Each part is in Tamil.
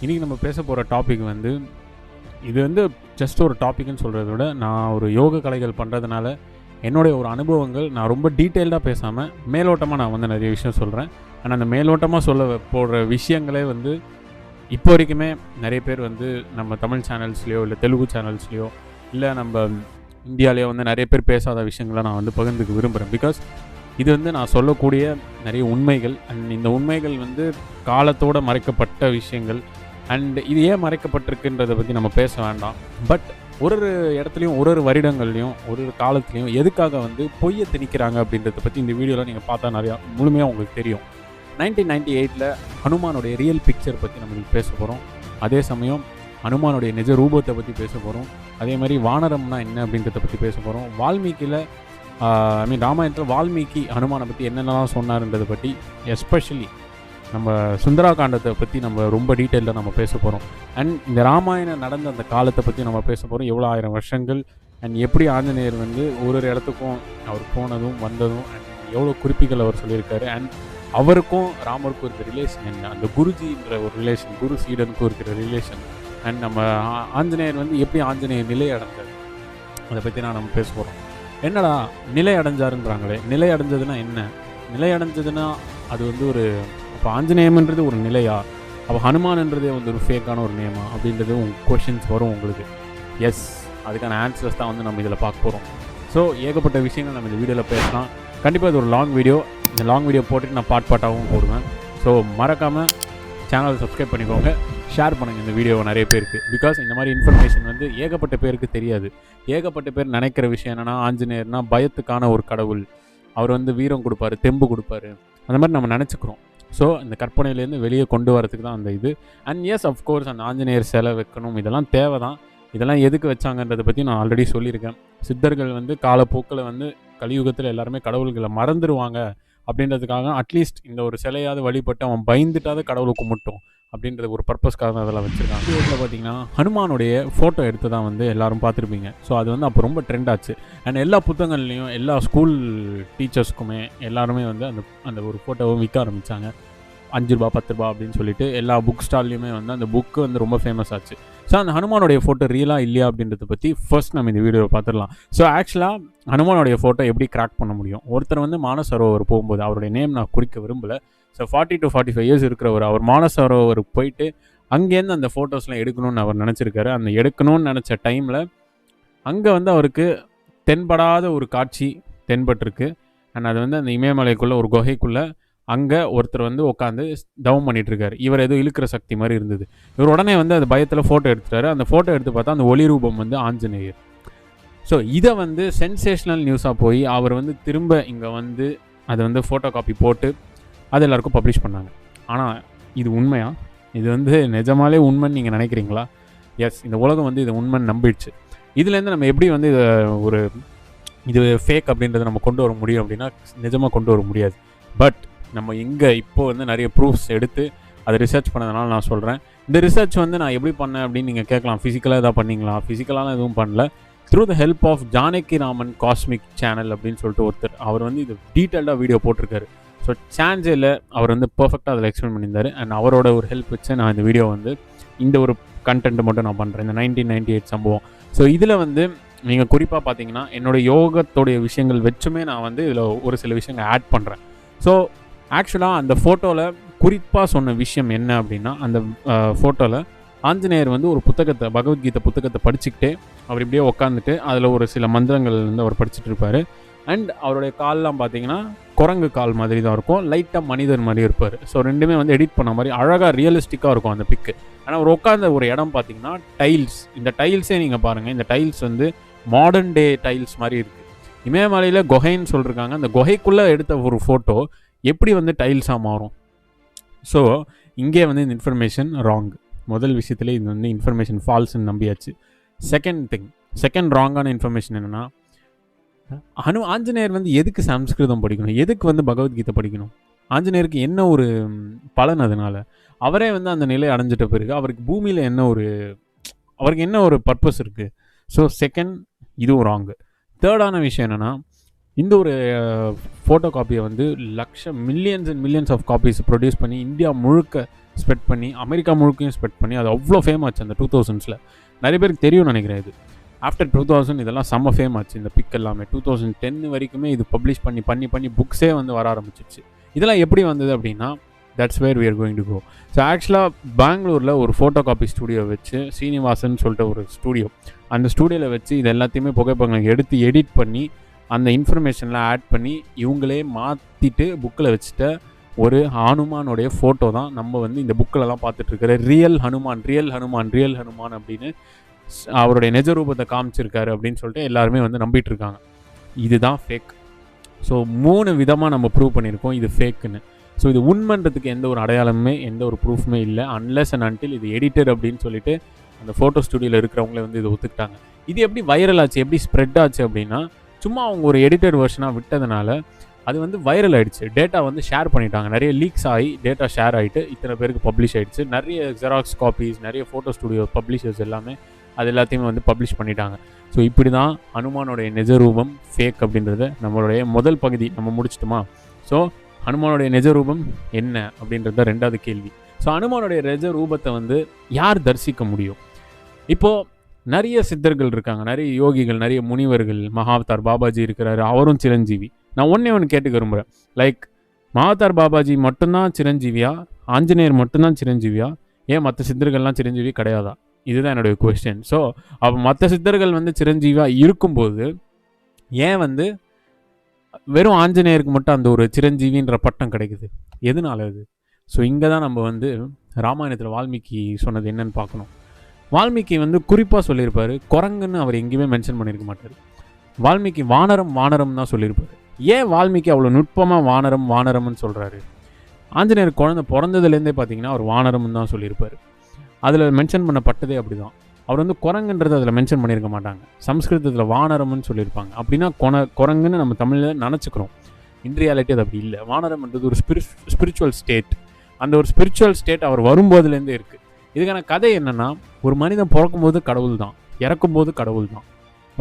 இன்றைக்கி நம்ம பேச போகிற டாபிக் வந்து இது வந்து ஜஸ்ட் ஒரு டாபிக்னு சொல்கிறத விட நான் ஒரு யோக கலைகள் பண்ணுறதுனால என்னுடைய ஒரு அனுபவங்கள் நான் ரொம்ப டீட்டெயில்டாக பேசாமல் மேலோட்டமாக நான் வந்து நிறைய விஷயம் சொல்கிறேன் ஆனால் அந்த மேலோட்டமாக சொல்ல போடுற விஷயங்களே வந்து இப்போ வரைக்குமே நிறைய பேர் வந்து நம்ம தமிழ் சேனல்ஸ்லேயோ இல்லை தெலுங்கு சேனல்ஸ்லேயோ இல்லை நம்ம இந்தியாவிலேயோ வந்து நிறைய பேர் பேசாத விஷயங்களை நான் வந்து பகிர்ந்துக்க விரும்புகிறேன் பிகாஸ் இது வந்து நான் சொல்லக்கூடிய நிறைய உண்மைகள் அண்ட் இந்த உண்மைகள் வந்து காலத்தோட மறைக்கப்பட்ட விஷயங்கள் அண்ட் இது ஏன் மறைக்கப்பட்டிருக்குன்றதை பற்றி நம்ம பேச வேண்டாம். பட் ஒரு ஒரு இடத்துலையும் ஒரு ஒரு வருடங்கள்லையும் ஒரு ஒரு காலத்துலையும் எதுக்காக வந்து பொய்யை திணிக்கிறாங்க அப்படின்றத பற்றி இந்த வீடியோவில் நீங்கள் பார்த்தா நிறையா முழுமையாக உங்களுக்கு தெரியும். நைன்டீன் நைன்டி எயிட்டில் ஹனுமானுடைய ரியல் பிக்சர் பற்றி நம்ம பேச போகிறோம் அதே சமயம் ஹனுமானுடைய நிஜ ரூபத்தை பற்றி பேச போகிறோம் அதே மாதிரி வானரம்னா என்ன அப்படின்றத பற்றி பேச போகிறோம் வால்மீகியில் ஐ மீன் ராமாயணத்தில் வால்மீகி ஹனுமானை பற்றி என்னென்னலாம் சொன்னார்ன்றதை பற்றி எஸ்பெஷலி நம்ம சுந்தராகாண்டத்தை பற்றி நம்ம ரொம்ப டீட்டெயிலாக நம்ம பேச போகிறோம் அண்ட் இந்த ராமாயணம் நடந்த அந்த காலத்தை பற்றி நம்ம பேச போகிறோம் எவ்வளோ ஆயிரம் வருஷங்கள் அண்ட் எப்படி ஆஞ்சநேயர் வந்து ஒரு ஒரு இடத்துக்கும் அவர் போனதும் வந்ததும் அண்ட் எவ்வளோ குறிப்புகள் அவர் சொல்லியிருக்காரு. அண்ட் அவருக்கும் ராமருக்கும் இருக்கிற ரிலேஷன் என்ன? அந்த குருஜின்ற ஒரு ரிலேஷன் குரு சீடனுக்கும் இருக்கிற ரிலேஷன் அண்ட் நம்ம ஆ- ஆஞ்சநேயர் வந்து எப்படி ஆஞ்சநேயர் நிலை அடைஞ்சார் அதை பற்றி நான் நம்ம பேச போகிறோம் என்னடா நிலை அடைஞ்சாருன்றாங்களே? நிலை அடைஞ்சதுன்னா என்ன? நிலை அடைஞ்சதுன்னா அது வந்து ஒரு இப்போ ஆஞ்சநேயம்ன்றது ஒரு நிலையா? அப்போ ஹனுமான்ன்றதே வந்து ஒரு ஃபேக்கான ஒரு நேமா அப்படின்றது உங்கள் கொஷின்ஸ் வரும் உங்களுக்கு. எஸ் அதுக்கான ஆன்சர்ஸ் தான் வந்து நம்ம இதில் பார்க்க போகிறோம் ஸோ ஏகப்பட்ட விஷயங்கள் நம்ம இந்த வீடியோவில் பேசலாம். கண்டிப்பாக இது ஒரு லாங் வீடியோ இந்த லாங் வீடியோ போட்டுட்டு நான் பாட் பாட்டாகவும் போடுவேன். ஸோ மறக்காமல் சேனலை சப்ஸ்கிரைப் பண்ணிக்கோங்க. ஷேர் பண்ணுங்கள் இந்த வீடியோவை நிறைய பேருக்கு. பிகாஸ் இந்த மாதிரி இன்ஃபர்மேஷன் வந்து ஏகப்பட்ட பேருக்கு தெரியாது. ஏகப்பட்ட பேர் நினைக்கிற விஷயம் என்னென்னா ஆஞ்சநேயர்னா பயத்துக்கான ஒரு கடவுள். அவர் வந்து வீரம் கொடுப்பாரு தெம்பு கொடுப்பாரு. அந்த மாதிரி நம்ம நினச்சிக்கிறோம். ஸோ இந்த கற்பனையிலேருந்து வெளியே கொண்டு வரதுக்கு தான் அந்த இது. அண்ட் எஸ் அஃப்கோர்ஸ் அந்த ஆஞ்சநேயர் சிலை வைக்கணும். இதெல்லாம் தேவை தான் இதெல்லாம் எதுக்கு வச்சாங்கன்றதை பற்றி நான் ஆல்ரெடி சொல்லியிருக்கேன். சித்தர்கள் வந்து காலப்போக்கில் வந்து கலியுகத்தில் எல்லாருமே கடவுள்களை மறந்துடுவாங்க அப்படின்றதுக்காக அட்லீஸ்ட் இந்த ஒரு சிலையாவது வழிபட்டு அவன் பயந்துட்டாவது கடவுளை கும்பிட்டோம் அப்படின்றது ஒரு பர்பஸ்க்காக தான் அதெல்லாம் வச்சுருக்காங்க. வீட்டில் பார்த்தீங்கன்னா ஹனுமானுடைய ஃபோட்டோ எடுத்து தான் வந்து எல்லாரும் பார்த்துருப்பீங்க. ஸோ அது வந்து அப்போ ரொம்ப ட்ரெண்ட் ஆச்சு. அண்ட் எல்லா புத்தகங்கள்லையும் எல்லா ஸ்கூல் டீச்சர்ஸ்க்குமே எல்லாருமே வந்து அந்த அந்த ஒரு ஃபோட்டோவை விற்க ஆரம்பித்தாங்க அஞ்சு ரூபா பத்து ரூபா அப்படின்னு சொல்லிட்டு எல்லா புக் ஸ்டால்லையுமே வந்து அந்த புக்கு வந்து ரொம்ப ஃபேமஸ் ஆச்சு. ஸோ அந்த ஹனுமானுடைய ஃபோட்டோ ரியலாக இல்லையா அப்படின்றத பற்றி ஃபர்ஸ்ட் நம்ம இந்த வீடியோவை பார்த்துடலாம். ஸோ ஆக்சுவலாக ஹனுமானுடைய ஃபோட்டோ எப்படி கிராக் பண்ண முடியும்? ஒருத்தர் வந்து மானசரோவர் போகும்போது அவருடைய நேம் நான் குறிக்க விரும்பல. So forty to forty five years இருக்கிறவர் அவர் மானசரோவருக்கு போயிட்டு அங்கேருந்து அந்த ஃபோட்டோஸ்லாம் எடுக்கணும்னு அவர் நினச்சிருக்காரு. அந்த எடுக்கணும்னு நினச்ச டைமில் அங்கே வந்து அவருக்கு தென்படாத ஒரு காட்சி தென்பட்டிருக்கு. அண்ட் அது வந்து அந்த இமயமலைக்குள்ளே ஒரு குகைக்குள்ளே அங்கே ஒருத்தர் வந்து உட்காந்து தவம் பண்ணிட்டு இருக்காரு இவர் ஏதோ இழுக்கிற சக்தி மாதிரி இருந்தது. இவர் உடனே வந்து அந்த பயத்தில் ஃபோட்டோ எடுத்துட்டாரு. அந்த ஃபோட்டோ எடுத்து பார்த்தா அந்த ஒளி ரூபம் வந்து ஆஞ்சநேயர். ஸோ இதை வந்து சென்சேஷனல் நியூஸாக போய் அவர் வந்து திரும்ப இங்கே வந்து அதை வந்து ஃபோட்டோ காப்பி போட்டு அது எல்லாருக்கும் பப்ளிஷ் பண்ணாங்க. ஆனால் இது உண்மையா? இது வந்து நிஜமாலே உண்மைன்னு நீங்கள் நினைக்கிறீங்களா? எஸ் இந்த உலகம் வந்து இது உண்மைன்னு நம்பிடுச்சு. இதுலேருந்து நம்ம எப்படி வந்து இதை ஒரு இது ஃபேக் அப்படின்றத நம்ம கொண்டு வர முடியும் அப்படின்னா நிஜமாக கொண்டு வர முடியாது. பட் நம்ம எங்கே இப்போ வந்து நிறைய ப்ரூஃப்ஸ் எடுத்து அதை ரிசர்ச் பண்ணதுனால நான் சொல்கிறேன் இந்த ரிசர்ச் வந்து நான் எப்படி பண்ணேன் அப்படின்னு நீங்கள் கேட்கலாம். ஃபிசிக்கலாக எதாவது பண்ணிங்களா? ஃபிசிக்கலாலாம் எதுவும் பண்ணல. Through the help of Janaki Raman cosmic channel அப்படின்னு சொல்லிட்டு ஒருத்தர் அவர் வந்து இது டீட்டெயில்டாக வீடியோ போட்டிருக்காரு. ஸோ சான்ஸே அவர் வந்து பர்ஃபெக்டாக அதில் எக்ஸ்பிளைன் பண்ணியிருந்தார். அண்ட் அவரோட ஒரு ஹெல்ப் வச்சு நான் இந்த வீடியோ வந்து இந்த ஒரு கண்டென்ட் மட்டும் நான் பண்ணுறேன் இந்த நைன்டீன் நைன்டி எயிட் சம்பவம். ஸோ இதில் வந்து நீங்கள் குறிப்பாக பார்த்தீங்கன்னா என்னோட யோகத்தோடைய விஷயங்கள் வச்சுமே நான் வந்து இதில் ஒரு சில விஷயங்கள் ஆட் பண்ணுறேன் ஸோ ஆக்சுவலாக அந்த ஃபோட்டோவில் குறிப்பாக சொன்ன விஷயம் என்ன அப்படின்னா அந்த ஃபோட்டோவில் ஆஞ்சநேயர் வந்து ஒரு புத்தகத்தை பகவத்கீதை புத்தகத்தை படிச்சுக்கிட்டே அவர் இப்படியே உட்காந்துட்டு அதில் ஒரு சில மந்திரங்கள் வந்து அவர் படிச்சுட்டு இருப்பார். அண்ட் அவருடைய கால்லாம் பார்த்தீங்கன்னா குரங்கு கால் மாதிரி தான் இருக்கும். லைட்டாக மனிதர் மாதிரி இருப்பார். ஸோ ரெண்டுமே வந்து எடிட் பண்ண மாதிரி அழகாக ரியலிஸ்டிக்காக இருக்கும் அந்த பிக்கு ஆனால் அவர் உட்காந்த ஒரு இடம் பார்த்தீங்கன்னா டைல்ஸ் இந்த டைல்ஸே நீங்கள் பாருங்கள் இந்த டைல்ஸ் வந்து மாடர்ன் டே டைல்ஸ் மாதிரி இருக்குது இமயமலையில் குகைன்னு சொல்லியிருக்காங்க அந்த குகைக்குள்ளே எடுத்த ஒரு ஃபோட்டோ எப்படி வந்து டைல்ஸாக மாறும்? ஸோ இங்கே வந்து இந்த இன்ஃபர்மேஷன் ராங் முதல் விஷயத்துல இது வந்து இன்ஃபர்மேஷன் ஃபால்ஸ்ன்னு நம்பியாச்சு. செகண்ட் திங் செகண்ட் ராங்கான இன்ஃபர்மேஷன் என்னென்னா அனு ஆஞ்சநேயர் வந்து எதுக்கு சம்ஸ்கிருதம் படிக்கணும்? எதுக்கு வந்து பகவத்கீதை படிக்கணும்? ஆஞ்சநேயருக்கு என்ன ஒரு பலன் அதனால்? அவரே வந்து அந்த நிலை அடைஞ்சிட்ட பிறகு அவருக்கு பூமியில் என்ன ஒரு அவருக்கு என்ன ஒரு பர்பஸ் இருக்குது ஸோ செகண்ட் இதுவும் ராங்கு தேர்டான விஷயம் என்னென்னா இந்த ஒரு ஃபோட்டோ காப்பியை வந்து லட்சம் millions and millions of copies produce பண்ணி இந்தியா முழுக்க ஸ்ப்ரெட் பண்ணி அமெரிக்கா முழுக்கையும் ஸ்ப்ரெட் பண்ணி அது அவ்வளோ ஃபேம் ஆச்சு அந்த டூ தௌசண்ட்ஸில் நிறைய பேருக்கு தெரியும்னு நினைக்கிறேன் இது. ஆஃப்டர் டூ தௌசண்ட் இதெல்லாம் செம்ம ஃபேம் ஆச்சு இந்த பிக் எல்லாமே. டூ தௌசண்ட் டென் வரைக்குமே இது பப்ளிஷ் பண்ணி பண்ணி பண்ணி புக்ஸே வந்து வர ஆரம்பிச்சிச்சு இதெல்லாம் எப்படி வந்தது அப்படின்னா that's where we going to go so ஆக்சுவலாக பெங்களூரில் ஒரு ஃபோட்டோ காப்பி ஸ்டூடியோ வச்சு சீனிவாசன் சொல்லிட்டு ஒரு ஸ்டூடியோ அந்த ஸ்டூடியோவில் வச்சு இது எல்லாத்தையுமே புகைப்படங்களை எடுத்து எடிட் பண்ணி அந்த இன்ஃபர்மேஷன்லாம் ஆட் பண்ணி இவங்களே மாற்றிட்டு புக்கில் வச்சுட்ட ஒரு ஹனுமானுடைய ஃபோட்டோ தான் நம்ம வந்து இந்த புக்கிலலாம் பார்த்துட்ருக்கிற real Hanuman real Hanuman real Hanuman அப்படின்னு ஸ்- அவருடைய நிஜ ரூபத்தை காமிச்சிருக்காரு அப்படின்னு சொல்லிட்டு எல்லாருமே வந்து நம்பிட்டு இருக்காங்க இதுதான் ஃபேக் ஸோ மூணு விதமாக நம்ம ப்ரூவ் பண்ணியிருக்கோம் இது ஃபேக்குன்னு ஸோ இது உண்மைன்றதுக்கு எந்த ஒரு அடையாளமுமே எந்த ஒரு ப்ரூஃப்மே இல்லை. அன்லெஸ் அண்ட் அன்டில் இது எடிட்டர் அப்படின்னு சொல்லிட்டு அந்த ஃபோட்டோ ஸ்டுடியோவில் இருக்கிறவங்களே வந்து இதை ஒத்துக்கிட்டாங்க. இது எப்படி வைரல் ஆச்சு? எப்படி ஸ்ப்ரெட் ஆச்சு அப்படின்னா சும்மா அவங்க ஒரு எடிட்டட் வெர்ஷனாக விட்டதுனால அது வந்து வைரல் ஆகிடுச்சு டேட்டா வந்து ஷேர் பண்ணிட்டாங்க. நிறைய லீக்ஸ் ஆகி டேட்டா ஷேர் ஆகிட்டு இத்தனை பேருக்கு பப்ளிஷ் ஆகிடுச்சு நிறைய ஜெராக்ஸ் காப்பீஸ் நிறைய ஃபோட்டோ ஸ்டுடியோ பப்ளிஷர்ஸ் எல்லாமே அது எல்லாத்தையுமே வந்து பப்ளிஷ் பண்ணிட்டாங்க. ஸோ இப்படி தான் ஹனுமானுடைய நிஜரூபம் ஃபேக் அப்படின்றத நம்மளுடைய முதல் பகுதி நம்ம முடிச்சிட்டோமா? ஸோ ஹனுமானுடைய நிஜரூபம் என்ன அப்படின்றத ரெண்டாவது கேள்வி. ஸோ ஹனுமானுடைய நிஜ ரூபத்தை வந்து யார் தரிசிக்க முடியும்? இப்போது நிறைய சித்தர்கள் இருக்காங்க நிறைய யோகிகள் நிறைய முனிவர்கள் மகாவதார் பாபாஜி இருக்கிறாரு அவரும் சிரஞ்சீவி. நான் ஒன்றே ஒன்று கேட்டுக்க விரும்புகிறேன் லைக் மகாவதார் பாபாஜி மட்டும்தான் சிரஞ்சீவியா? ஆஞ்சநேயர் மட்டும்தான் சிரஞ்சீவியா? ஏன் மற்ற சித்தர்கள்லாம் சிரஞ்சீவி கிடையாதா? இதுதான் என்னுடைய கொஸ்டின் ஸோ அப்போ மற்ற சித்தர்கள் வந்து சிரஞ்சீவியாக இருக்கும்போது ஏன் வந்து வெறும் ஆஞ்சநேயருக்கு மட்டும் அந்த ஒரு சிரஞ்சீவின்ற பட்டம் கிடைக்குது? எதனால அது ஸோ இங்கே தான் நம்ம வந்து ராமாயணத்தில் வால்மீகி சொன்னது என்னன்னு பார்க்கணும். வால்மீகி வந்து குறிப்பாக சொல்லியிருப்பார். குரங்குன்னு அவர் எங்கேயுமே மென்ஷன் பண்ணியிருக்க மாட்டார். வால்மீகி வானரம் வானரம் தான் சொல்லியிருப்பார். ஏன் வால்மீகி அவ்வளோ நுட்பமாக வானரம் வானரம்னு சொல்கிறாரு ஆஞ்சநேயர் குழந்தை பிறந்ததுலேருந்தே பார்த்தீங்கன்னா அவர் வானரம்னு தான் சொல்லியிருப்பார். அதில் மென்ஷன் பண்ணப்பட்டதே அப்படி தான் அவர் வந்து குரங்குன்றது அதில் மென்ஷன் பண்ணியிருக்க மாட்டாங்க. சம்ஸ்கிருதத்தில் வானரம்னு சொல்லியிருப்பாங்க. அப்படின்னா கொன குரங்குன்னு நம்ம தமிழில் நினச்சிக்கிறோம். இன் ரியாலிட்டி அது அப்படி இல்லை. வானரம்ன்றது ஒரு ஸ்பிரி ஸ்பிரிச்சுவல் ஸ்டேட் அந்த ஒரு ஸ்பிரிச்சுவல் ஸ்டேட் அவர் வரும்போதுலேருந்தே இருக்குது இதுக்கான கதை என்னென்னா ஒரு மனிதன் பிறக்கும்போது கடவுள் தான் இறக்கும்போது கடவுள் தான்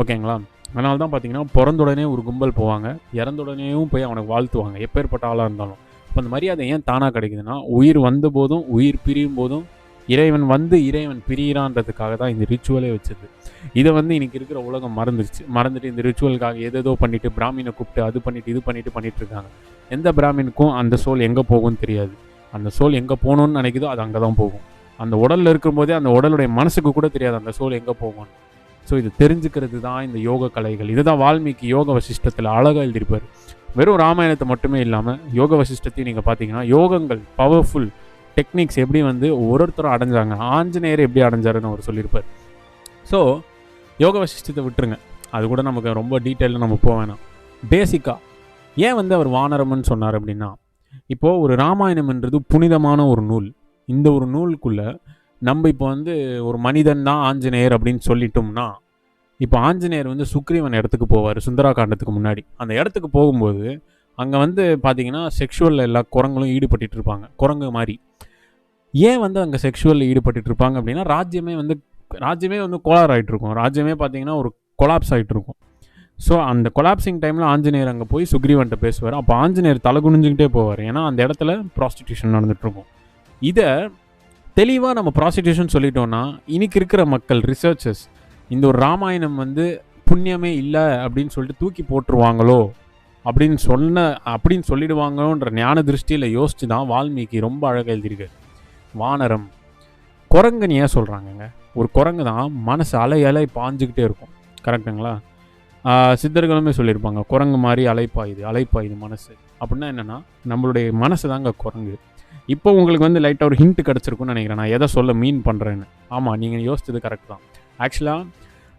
ஓகேங்களா? அதனால தான் பார்த்தீங்கன்னா பிறந்த உடனே ஒரு கும்பல் போவாங்க. இறந்த உடனேயும் போய் அவனுக்கு வாழ்த்துவாங்க. எப்பேற்பட்ட ஆளாக இருந்தாலும். இப்போ அந்த மரியாதை ஏன் தானாக கிடைக்குதுன்னா உயிர் வந்த போதும் உயிர் பிரியும் போதும் இறைவன் வந்து இறைவன் பிரியிறான்றதுக்காக தான் இந்த ரிச்சுவலே வச்சது. இதை வந்து இன்றைக்கி இருக்கிற உலகம் மறந்துருச்சு. மறந்துட்டு இந்த ரிச்சுவலுக்காக எதேதோ பண்ணிவிட்டு பிராமினை கூப்பிட்டு அது பண்ணிவிட்டு இது பண்ணிட்டு பண்ணிட்டு இருக்காங்க. எந்த பிராமினுக்கும் அந்த சோல் எங்கே போகும்னு தெரியாது. அந்த சோல் எங்கே போகணுன்னு நினைக்குதோ அது அங்கே தான் போகும். அந்த உடலில் இருக்கும்போதே அந்த உடலுடைய மனசுக்கு கூட தெரியாது அந்த சோல் எங்கே போகும்னு. ஸோ இது தெரிஞ்சுக்கிறது தான் இந்த யோக கலைகள். இதுதான் வால்மீகி யோக வசிஷ்டத்தில் அழகாக எழுதியிருப்பார். வெறும் ராமாயணத்தை மட்டுமே இல்லாமல் யோக வசிஷ்டத்தையும் நீங்கள் பார்த்தீங்கன்னா யோகங்கள் பவர்ஃபுல் டெக்னிக்ஸ் எப்படி வந்து ஒருத்தரும் அடைஞ்சாங்க ஆஞ்சநேயர் எப்படி அடைஞ்சாருன்னு அவர் சொல்லியிருப்பார். ஸோ யோக வசிஷ்டத்தை விட்டுருங்க. அது கூட நமக்கு ரொம்ப டீட்டெயிலாக நம்ம போக வேணாம். பேசிக்காக ஏன் வந்து அவர் வானரம்னு சொன்னார் அப்படின்னா இப்போது ஒரு ராமாயணம்ன்றது புனிதமான ஒரு நூல். இந்த ஒரு நூலுக்குள்ளே நம்ம இப்போ வந்து ஒரு மனிதன் தான் ஆஞ்சநேயர் அப்படின்னு சொல்லிட்டோம்னா இப்போ ஆஞ்சநேயர் வந்து சுக்ரீவன் இடத்துக்கு போவார் சுந்தராகாண்டத்துக்கு முன்னாடி. அந்த இடத்துக்கு போகும்போது அங்கே வந்து பார்த்திங்கன்னா செக்ஷுவலில் எல்லா குரங்களும் ஈடுபட்டு இருப்பாங்க. குரங்கு மாதிரி. ஏன் வந்து அங்கே செக்ஷுவலில் ஈடுபட்டு இருப்பாங்க அப்படின்னா ராஜ்யமே வந்து ராஜ்யமே வந்து கோளாறு ஆகிட்டு இருக்கும். ராஜ்யமே பார்த்தீங்கன்னா ஒரு கொலாப்ஸ் ஆகிட்டுருக்கும் ஸோ அந்த கொலாப்சிங் டைமில் ஆஞ்சநேயர் அங்கே போய் சுக்ரீவன்ட்ட பேசுவார். அப்போ ஆஞ்சநேயர் தலை குனிஞ்சுக்கிட்டே போவார். ஏன்னா அந்த இடத்துல ப்ராஸ்டிடியூஷன் நடந்துகிட்ருக்கும் இதை தெளிவாக நம்ம ப்ராசிக்யூஷன் சொல்லிட்டோன்னா இன்னைக்கு இருக்கிற மக்கள் ரிசர்ச்சர்ஸ் இந்த ஒரு ராமாயணம் வந்து புண்ணியமே இல்லை அப்படின்னு சொல்லிட்டு தூக்கி போட்டுருவாங்களோ? அப்படின்னு சொன்ன அப்படின்னு சொல்லிடுவாங்களோன்ற ஞான திருஷ்டியில் யோசித்து தான் வால்மீகி ரொம்ப அழகாக எழுதியிருக்காரு. வானரம். குரங்குன்னு ஏன் சொல்கிறாங்கங்க ஒரு குரங்கு தான் மனசு அலை அலை பாஞ்சுக்கிட்டே இருக்கும். கரெக்டுங்களா சித்தர்களுமே சொல்லியிருப்பாங்க குரங்கு மாதிரி அலைப்பாயுது அலைப்பாயுது மனசு. அப்படின்னா என்னென்னா நம்மளுடைய மனசு தாங்க குரங்கு. இப்போ உங்களுக்கு வந்து லைட்டாக ஒரு ஹிண்ட் கிடச்சிருக்குன்னு நினைக்கிறேன். நான் எதை சொல்ல மீன் பண்ணுறேன்னு ஆமாம் நீங்கள் யோசிச்சது கரெக்ட் தான். ஆக்சுவலாக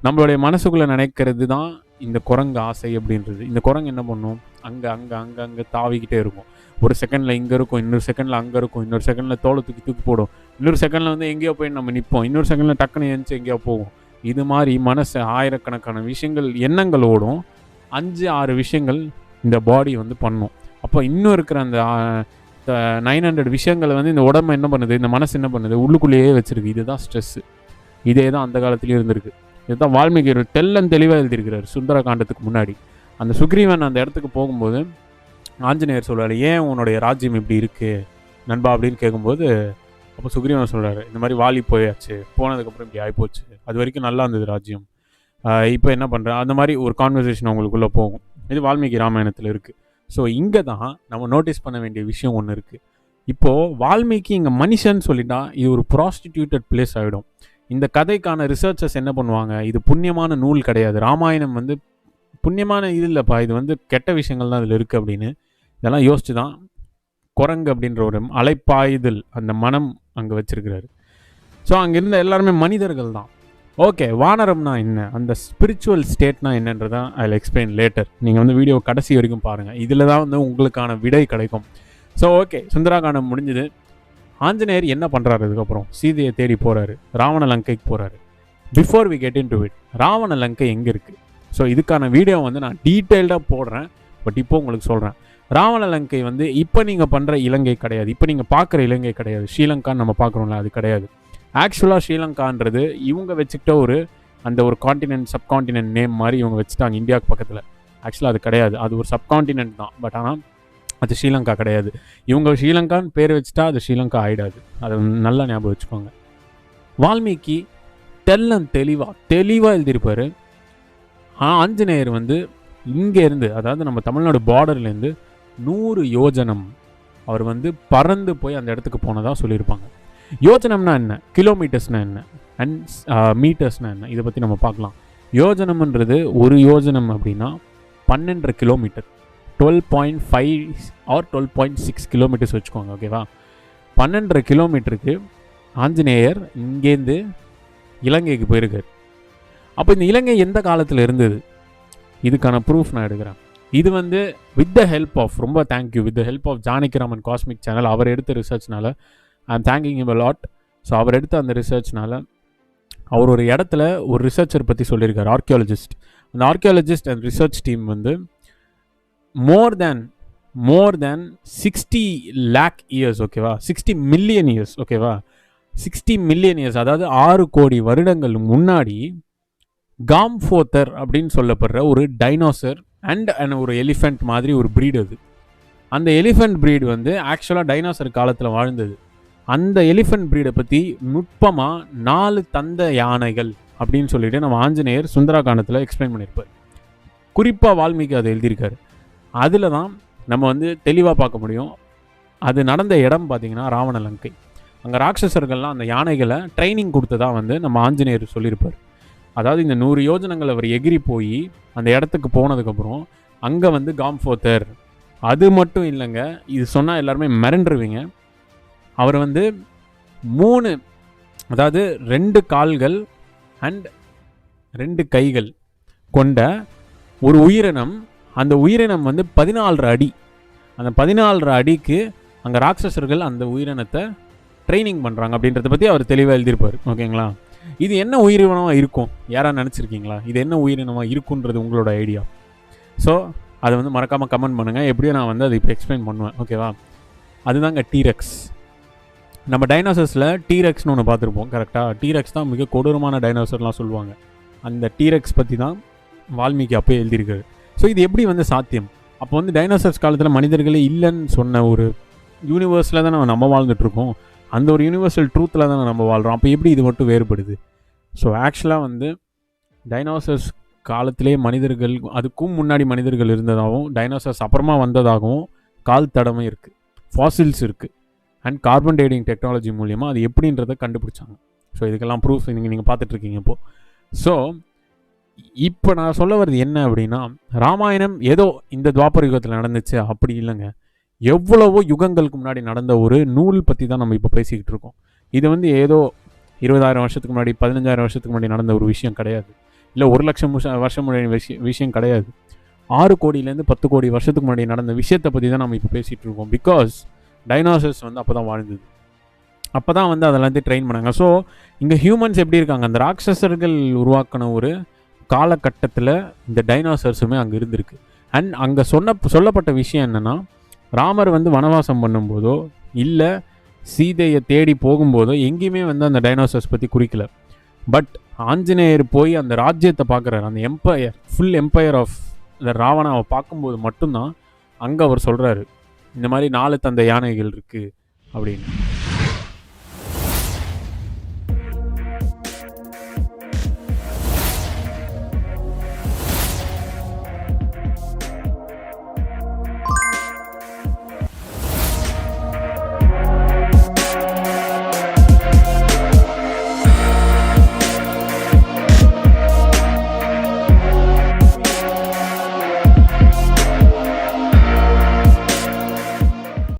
நம்மளுடைய மனசுக்குள்ளே நினைக்கிறது தான் இந்த குரங்கு ஆசை அப்படின்றது. இந்த குரங்கு என்ன பண்ணும்? அங்கே அங்கே அங்கே அங்கே தாவிக்கிட்டே இருக்கும். ஒரு செகண்டில் இங்கே இருக்கும் இன்னொரு செகண்டில் அங்கே இருக்கும் இன்னொரு செகண்டில் தோலை தூக்கி தூக்கி போடும். இன்னொரு செகண்டில் வந்து எங்கேயோ போய் நம்ம நிற்போம் இன்னொரு செகண்டில் டக்குன்னு எழுந்துச்சு எங்கேயோ போகும். இது மாதிரி மனசு ஆயிரக்கணக்கான விஷயங்கள் எண்ணங்கள் ஓடும் அஞ்சு ஆறு விஷயங்கள் இந்த பாடி வந்து பண்ணும். அப்போ இன்னும் இருக்கிற அந்த நைன் ஹண்ட்ரட் விஷயங்களை வந்து இந்த உடம்பு என்ன பண்ணுது இந்த மனசு என்ன பண்ணுது உள்ளுக்குள்ளேயே வச்சிருக்கு. இதுதான் ஸ்ட்ரெஸ்ஸு இதே தான் அந்த காலத்துலேயும் இருந்திருக்கு. இதுதான் வால்மீகி ஒரு தெள்ளன் தெளிவாக எழுதியிருக்கிறார் சுந்தர காண்டத்துக்கு முன்னாடி. அந்த சுக்ரீவன் அந்த இடத்துக்கு போகும்போது ஆஞ்சநேயர் சொல்கிறார் ஏன் உன்னுடைய ராஜ்யம் இப்படி இருக்குது நண்பா அப்படின்னு கேட்கும்போது அப்போ சுக்ரீவன் சொல்கிறாரு இந்த மாதிரி வாலி போயாச்சு. போனதுக்கப்புறம் இப்படி ஆகிப்போச்சு அது வரைக்கும் நல்லா இருந்தது ராஜ்யம். இப்போ என்ன பண்ணுறேன் அந்த மாதிரி ஒரு கான்வர்சேஷன் அவங்களுக்குள்ளே போகும். இது வால்மீகி ராமாயணத்தில் இருக்குது ஸோ இங்கே தான் நம்ம நோட்டீஸ் பண்ண வேண்டிய விஷயம் ஒன்று இருக்குது இப்போது வால்மீகி இங்கே மனுஷன் சொல்லிட்டா இது ஒரு ப்ராஸ்டிடியூட்டட் பிளேஸ் ஆகிடும் இந்த கதைக்கான ரிசர்ச்சர்ஸ் என்ன பண்ணுவாங்க? இது புண்ணியமான நூல் கிடையாது. ராமாயணம் வந்து புண்ணியமான இது இல்லைப்பா. இது வந்து கெட்ட விஷயங்கள் தான் இதில் இருக்குது அப்படின்னு. இதெல்லாம் யோசிச்சு தான் குரங்கு அப்படின்ற ஒரு அலைப்பாயுதல் அந்த மனம் அங்கே வச்சுருக்கிறாரு. ஸோ அங்கே இருந்த எல்லாருமே மனிதர்கள் தான். ஓகே வானரம்னா என்ன? அந்த ஸ்பிரிச்சுவல் ஸ்டேட்னா என்னன்றதான் ஐ எக்ஸ்பிளைன் லேட்டர் நீங்கள் வந்து வீடியோ கடைசி வரைக்கும் பாருங்கள் இதில் தான் வந்து உங்களுக்கான விடை கிடைக்கும். ஸோ ஓகே சுந்தராகாண்டம் முடிஞ்சது. ஆஞ்சநேயர் என்ன பண்ணுறாரு இதுக்கப்புறம்? சீதையை தேடி போகிறாரு ராவண லங்கைக்கு போகிறாரு before we get into it Ravana Lanka எங்கே இருக்குது ஸோ இதுக்கான வீடியோ வந்து நான் டீட்டெயில்டாக போடுறேன். பட் இப்போ உங்களுக்கு சொல்கிறேன் ராவண லங்கை வந்து இப்போ நீங்கள் பண்ணுற இலங்கை கிடையாது. இப்போ நீங்கள் பார்க்குற இலங்கை கிடையாது. ஸ்ரீலங்கான்னு நம்ம பார்க்குறோம்ல அது கிடையாது. ஆக்சுவலாக ஸ்ரீலங்கான்றது இவங்க வச்சுக்கிட்ட ஒரு அந்த ஒரு காண்டினென்ட் சப்காண்டினென்ட் நேம் மாதிரி இவங்க வச்சுட்டாங்க இந்தியாவுக்கு பக்கத்தில். ஆக்சுவலாக அது கிடையாது. அது ஒரு சப்காண்டினென்ட் தான். பட் ஆனால் அது ஸ்ரீலங்கா கிடையாது. இவங்க ஸ்ரீலங்கான்னு பேர் வச்சுட்டா அது ஸ்ரீலங்கா ஆகிடாது அதை நல்லா ஞாபகம் வச்சுக்கோங்க. வால்மீகி தெல்லன் தெளிவாக தெளிவாக எழுதியிருப்பார். ஆஞ்சநேயர் வந்து இங்கேருந்து அதாவது நம்ம தமிழ்நாடு பார்டர்லேருந்து நூறு யோஜனம் அவர் வந்து பறந்து போய் அந்த இடத்துக்கு போனதாக சொல்லியிருப்பாங்க. யோஜனம்னா என்ன? கிலோமீட்டர்ஸ்னால் என்ன? அண்ட் மீட்டர்ஸ்னால் uh, என்ன? இதை பற்றி நம்ம பார்க்கலாம். யோஜனம்ன்றது ஒரு யோஜனம் அப்படின்னா பன்னெண்டரை kilometre twelve point five or twelve point six kilometres வச்சுக்கோங்க ஓகேவா பன்னெண்டரை கிலோமீட்டருக்கு ஆஞ்சநேயர் இங்கேருந்து இலங்கைக்கு போயிருக்கார். அப்போ இந்த இலங்கை எந்த காலத்தில் இருந்தது? இதுக்கான ப்ரூஃப் நான் எடுக்கிறேன். இது வந்து வித் த ஹெல்ப் ஆஃப் ரொம்ப thank you with the help of Janakiraman cosmic channel அவர் எடுத்த ரிசர்ச்னால I'm thanking him lot so அவர் எடுத்த அந்த ரிசர்ச்னால அவர் ஒரு இடத்துல ஒரு ரிசர்ச்சர் பற்றி சொல்லியிருக்கார் ஆர்கியாலஜிஸ்ட் அந்த ஆர்கியாலஜிஸ்ட் அண்ட் ரிசர்ச் டீம் வந்து more than more than sixty lakh years ஓகேவா சிக்ஸ்டி மில்லியன் இயர்ஸ் ஓகேவா சிக்ஸ்டி மில்லியன் இயர்ஸ் அதாவது ஆறு கோடி வருடங்கள் முன்னாடி காம்ஃபோத்தர் அப்படின்னு சொல்லப்படுற ஒரு டைனோசர் அண்ட் அண்ட் ஒரு எலிஃபெண்ட் மாதிரி ஒரு ப்ரீடு அது. அந்த எலிஃபெண்ட் ப்ரீடு வந்து ஆக்சுவலாக டைனோசர் காலத்தில் வாழ்ந்தது. அந்த எலிஃபெண்ட் ப்ரீடை பற்றி நுட்பமாக நாலு தந்த யானைகள் அப்படின்னு சொல்லிட்டு நம்ம ஆஞ்சநேயர் சுந்தராகாண்டத்தில் எக்ஸ்பிளைன் பண்ணியிருப்பார் குறிப்பாக வால்மீகி அதை எழுதியிருக்காரு. அதில் தான் நம்ம வந்து தெளிவாக பார்க்க முடியும். அது நடந்த இடம் பார்த்திங்கன்னா ராவண லங்கை அங்கே ராட்சசர்கள்லாம் அந்த யானைகளை ட்ரைனிங் கொடுத்ததாக வந்து நம்ம ஆஞ்சநேயர் சொல்லியிருப்பார். அதாவது இந்த நூறு யோஜனங்கள் அவர் எகிரி போய் அந்த இடத்துக்கு போனதுக்கப்புறம் அங்கே வந்து காம்ஃபோத்தர் அது மட்டும் இல்லைங்க இது சொன்னால் எல்லாருமே மிரண்டுருவீங்க. அவர் வந்து மூணு அதாவது ரெண்டு கால்கள் அண்ட் ரெண்டு கைகள் கொண்ட ஒரு உயிரினம். அந்த உயிரினம் வந்து பதினாலரை அடி. அந்த பதினாலரை அடிக்கு அங்கே ராட்சசர்கள் அந்த உயிரினத்தை ட்ரைனிங் பண்ணுறாங்க அப்படின்றத பற்றி அவர் தெளிவாக எழுதியிருப்பார். ஓகேங்களா? இது என்ன உயிரினமாக இருக்கும்? யாராக நினச்சிருக்கீங்களா? இது என்ன உயிரினமாக இருக்குன்றது உங்களோட ஐடியா. ஸோ அதை வந்து மறக்காமல் கமெண்ட் பண்ணுங்கள் எப்படியும் நான் வந்து அதை இப்போ எக்ஸ்பிளைன் பண்ணுவேன். ஓகேவா? அதுதாங்க டீரெக்ஸ் நம்ம டைனோசர்ஸில் டீரெக்ஸ்னு ஒன்று பார்த்துருப்போம் கரெக்டாக டீரெக்ஸ் தான் மிக கொடூரமான டைனோசர்லாம் சொல்லுவாங்க. அந்த டீரெக்ஸ் பற்றி தான் வால்மீகி அப்போ எழுதியிருக்காரு. ஸோ இது எப்படி வந்து சாத்தியம்? அப்போ வந்து டைனோசர்ஸ் காலத்தில் மனிதர்களே இல்லைன்னு சொன்ன ஒரு யூனிவர்ஸில் தான் நம்ம வாழ்ந்துட்டுருக்கோம் அந்த ஒரு யூனிவர்சல் ட்ரூத்தில் தான் நம்ம வாழ்கிறோம் அப்போ எப்படி இது மட்டும் வேறுபடுது? ஸோ ஆக்சுவலாக வந்து டைனோசர்ஸ் காலத்திலே மனிதர்கள் அதுக்கும் முன்னாடி மனிதர்கள் இருந்ததாகவும் டைனோசர்ஸ் அப்புறமா வந்ததாகவும் கால் தடமும் இருக்குது ஃபாசில்ஸ் இருக்குது அண்ட் கார்பன் டேட்டிங் டெக்னாலஜி மூலியமாக அது எப்படின்றத கண்டுபிடிச்சாங்க. ஸோ இதுக்கெல்லாம் ப்ரூஃப் நீங்கள் நீங்கள் பார்த்துட்ருக்கீங்க இப்போது ஸோ இப்போ நான் சொல்ல வர்றது என்ன அப்படின்னா ராமாயணம் ஏதோ இந்த துவாபர யுகத்தில் நடந்துச்சு அப்படி இல்லைங்க. எவ்வளவோ யுகங்களுக்கு முன்னாடி நடந்த ஒரு நூல் பற்றி தான் நம்ம இப்போ பேசிக்கிட்டு இருக்கோம். இது வந்து ஏதோ இருபதாயிரம் வருஷத்துக்கு முன்னாடி பதினஞ்சாயிரம் வருஷத்துக்கு முன்னாடி நடந்த ஒரு விஷயம் கிடையாது. இல்லை ஒரு லட்சம் வருஷம் வருஷம் முன்னாடி விஷயம் விஷயம் கிடையாது. ஆறு கோடியிலேருந்து பத்து கோடி வருஷத்துக்கு முன்னாடி நடந்த விஷயத்தை பற்றி தான் நம்ம இப்போ பேசிகிட்டு இருக்கோம். பிகாஸ் டைனாசர்ஸ் வந்து அப்போ தான் வாழ்ந்தது அப்போ தான் வந்து அதெல்லாத்தையும் ட்ரெயின் பண்ணாங்க. ஸோ இங்கே ஹியூமன்ஸ் எப்படி இருக்காங்க? அந்த ராட்சசர்கள் உருவாக்கின ஒரு காலகட்டத்தில் இந்த டைனாசர்ஸுமே அங்கே இருந்திருக்கு. அண்ட் அங்கே சொன்ன சொல்லப்பட்ட விஷயம் என்னென்னா ராமர் வந்து வனவாசம் பண்ணும்போதோ இல்லை சீதையை தேடி போகும்போதோ எங்கேயுமே வந்து அந்த டைனோசர்ஸ் பற்றி குறிக்கல. பட் ஆஞ்சநேயர் போய் அந்த ராஜ்யத்தை பார்க்குறாரு. அந்த எம்பையர் ஃபுல் எம்பையர் ஆஃப் இந்த ராவணாவை பார்க்கும்போது மட்டும்தான் அங்கே அவர் சொல்கிறாரு இந்த மாதிரி நாலு தந்த யானைகள் இருக்குது அப்படின்னு.